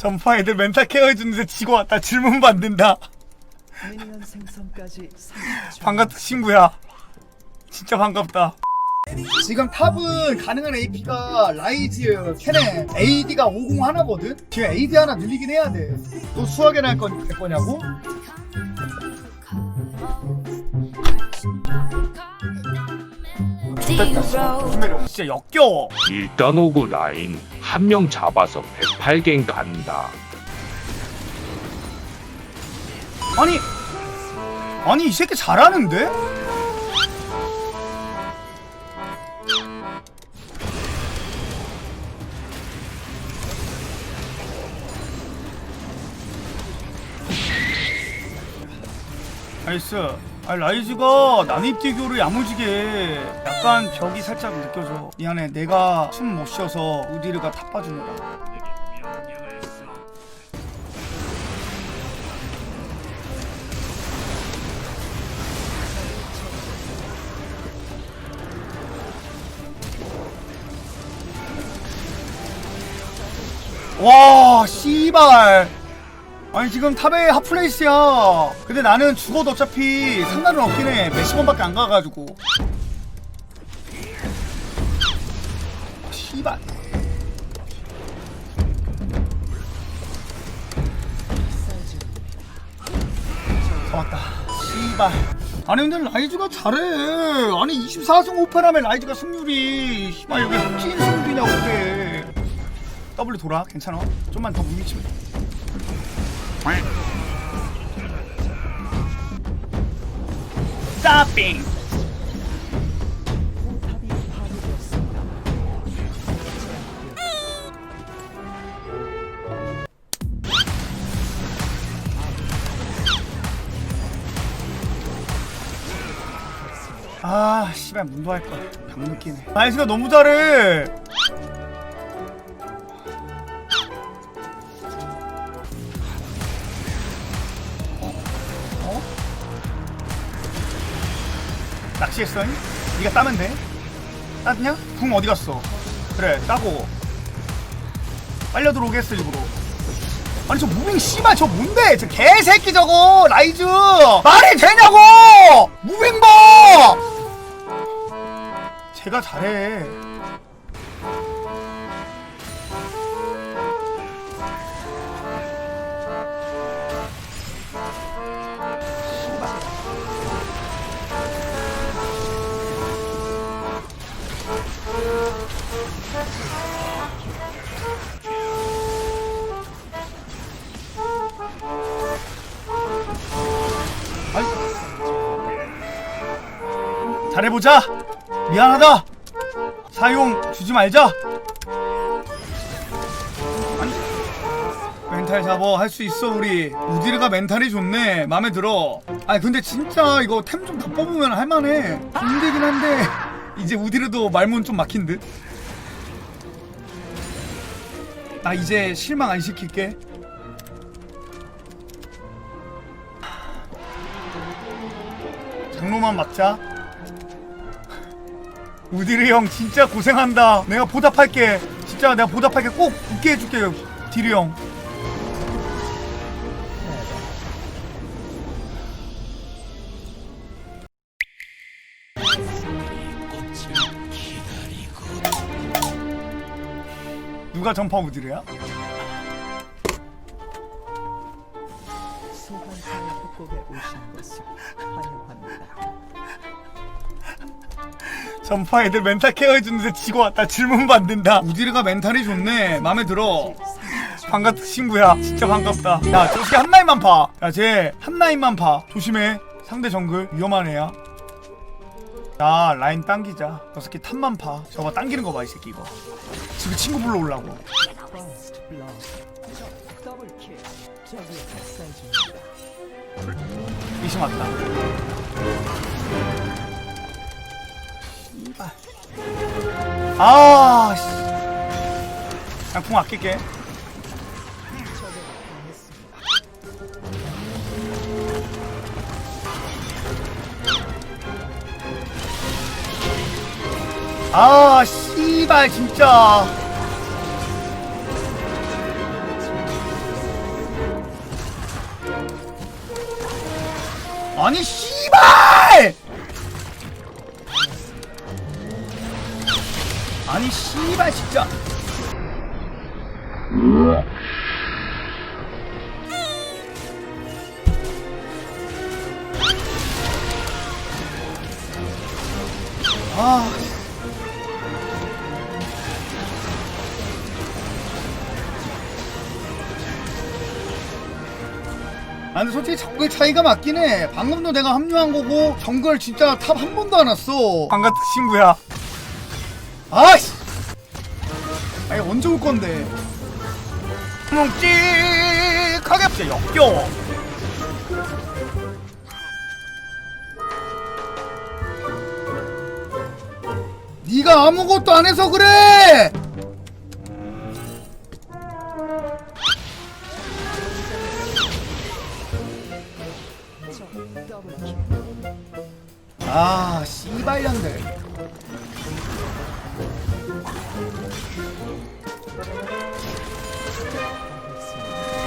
전파 애들 멘탈 케어 해주는데 지고 왔다. 질문 받는다. 미니언 생성까지 30초. 반갑다 친구야. 진짜 반갑다. 지금 탑은 가능한 AP가 라이즈, 캐넨, AD가 50 하나거든? 지금 AD 하나 늘리긴 해야 돼 또 수학에 날 거, 될 거냐고? 무슨 매력 진짜 역겨워. 일단 오고 라인 한 명 잡아서 108갱 간다. 아니 아니 이 새끼 잘하는데? 나이스 아 라이즈가 난입대교를 야무지게 약간 벽이 살짝 느껴져. 미안해 내가 숨 못 쉬어서 우디르가 탑 빠지느라 와 씨발 아니 지금 탑에 핫플레이스야 근데 나는 죽어도 어차피 상관은 없긴 해. 몇십 번밖에 안 가가지고. 씨발. 잡았다. 씨발. 아니 근데 라이즈가 잘해. 아니 24승 5패라면 라이즈가 승률이. 씨발 여기 찐 승률이냐고 그래 W 돌아? 괜찮아? 좀만 더돼 스탑핑. 아 씨발 문도 할걸 병 느끼네. 나이스가 너무 잘해 낚시했어? 네가 따면 돼 땄냐? 궁 어디 갔어? 그래 따고. 빨려 들어오게 했어 일부러. 아니 저 무빙 씨발 저 뭔데? 저 개새끼 저거 라이즈! 말이 되냐고! 무빙 봐 제가 잘해 잘해보자. 미안하다. 사용 주지 말자. 멘탈 잡어. 할 수 있어 우리. 우디르가 멘탈이 좋네. 맘에 들어. 아니 근데 진짜 이거 템 좀 다 뽑으면 할만해. 힘들긴 한데 이제 우디르도 말문 좀 막힌 듯나 이제 실망 안 시킬게. 장로만 막자. 우디르 형 진짜 고생한다. 내가 보답할게. 진짜 내가 보답할게. 꼭 웃게 해줄게. 디르 형. 누가 전파 우디르야? 소환사의 협곡에 오신 것을 환영합니다. 전파 애들 멘탈 케어 해주는데 지고 왔다. 질문 받는다. 우디르가 멘탈이 좋네. 맘에 들어. 반갑다 친구야. 진짜 반갑다. 야저 새끼 한 라인만 봐야쟤한 라인만 봐. 조심해. 상대 정글. 위험한 애야. 자 라인 당기자. 저 새끼 탑만 봐. 저거 당기는 거 봐 이 새끼 이거. 지금 친구 중입니다. 이심 왔다 아, 씨. 그냥 궁 아낄게. 아, 씨발, 진짜. 아니, 씨발! 아니 씨발 진짜. 아. 아 근데 솔직히 정글 차이가 맞긴 해 방금도 내가 합류한 거고 정글 진짜 탑 한 번도 안 왔어 반갑 친구야 아이씨! 아니 언제 올 건데? 묵직하게 진짜 역겨워 네가 아무것도 안 해서 그래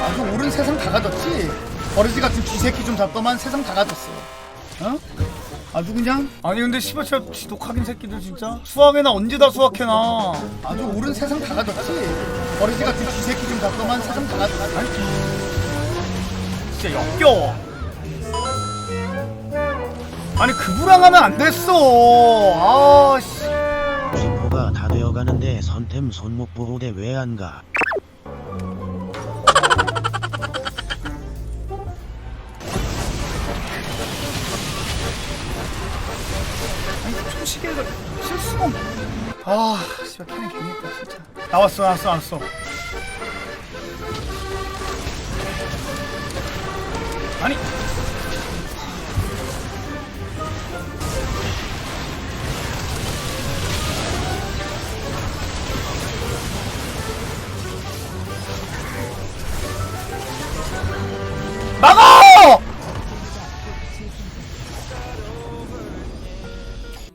아주 옳은 세상 다 가졌지? 버르지 같은 쥐새끼 좀 잡더만 세상 다 가졌어. 어? 아주 그냥? 아니 근데 씨발차 지독하긴 새끼들 진짜? 수학에나 언제 다 수학해나 아주 옳은 세상 다 가졌지? 버르지 같은 쥐새끼 좀 잡더만 세상 다 가졌어. 아니, 진짜 역겨워. 아니 그부랑 하면 안 됐어. 아씨 가다 되어가는데 선템 손목 보호대 왜 안 가? 아니 초시계가 실수가 없네. 아 씨발 캐릭 괜했다 진짜. 나왔어 나왔어 나왔어. 아니 막어!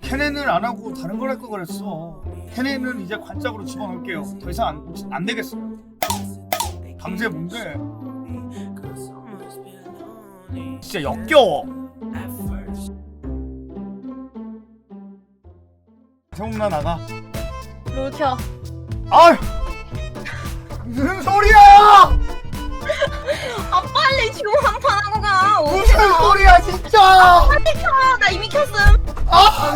캐넨을 안 하고 다른 걸 할 걸 그랬어. 캐넨은 이제 관짝으로 집어넣을게요. 더 이상 안, 안 되겠어요. 강제 뭔데? 진짜 역겨워. 세훈아 나가. 롤 켜. 아휴! 무슨 소리야! 나 이미 켰음. 아!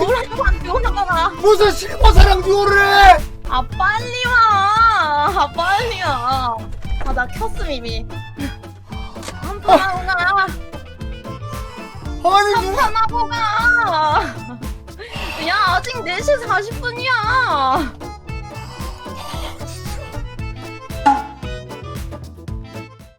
하고 가. 무슨 실버사랑 듀오를 해! 아 빨리 와. 아 빨리 와. 아나 켰음 이미. 한판 하고 가. 아니 누가 한판 하고 가. 야 아직 4시 40분이야.